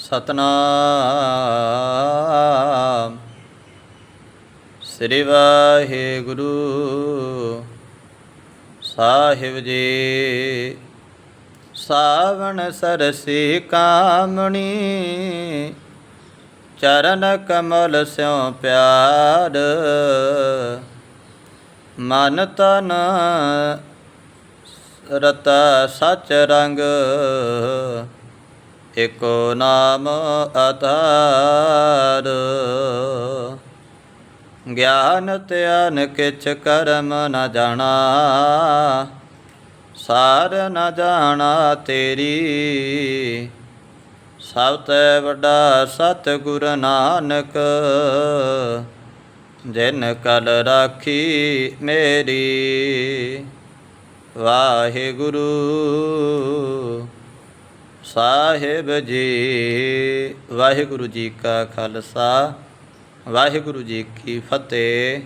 ਸਤਨਾਮ। ਸ੍ਰੀ ਵਾਹਿਗੁਰੂ ਸਾਹਿਬ ਜੀ। ਸਾਵਣ ਸਰਸੀ ਕਾਮਣੀ, ਚਰਨ ਕਮਲ ਸਿਉ ਪਿਆਰ। ਮਨ ਤਨ ਰਤਾ ਸਚ ਰੰਗ ਏਕੋ ਨਾਮ ਆਧਾਰ ਗਿਆਨ ਧਿਆਨ ਕਿਛ ਕਰਮ ਨ ਜਾਣਾ। ਸਾਰ ਨ ਜਾਣਾ ਤੇਰੀ। ਸਭ ਤੋਂ ਵੱਡਾ ਸਤ ਨਾਨਕ, ਜਿਨ ਕਲ ਰਾਖੀ ਮੇਰੀ। ਵਾਹਿਗੁਰੂ। ਸਾਹਿਬ ਜੀ ਵਾਹਿਗੁਰੂ ਜੀ ਕਾ ਖਾਲਸਾ ਵਾਹਿਗੁਰੂ ਜੀ ਕੀ ਫਤਿਹ।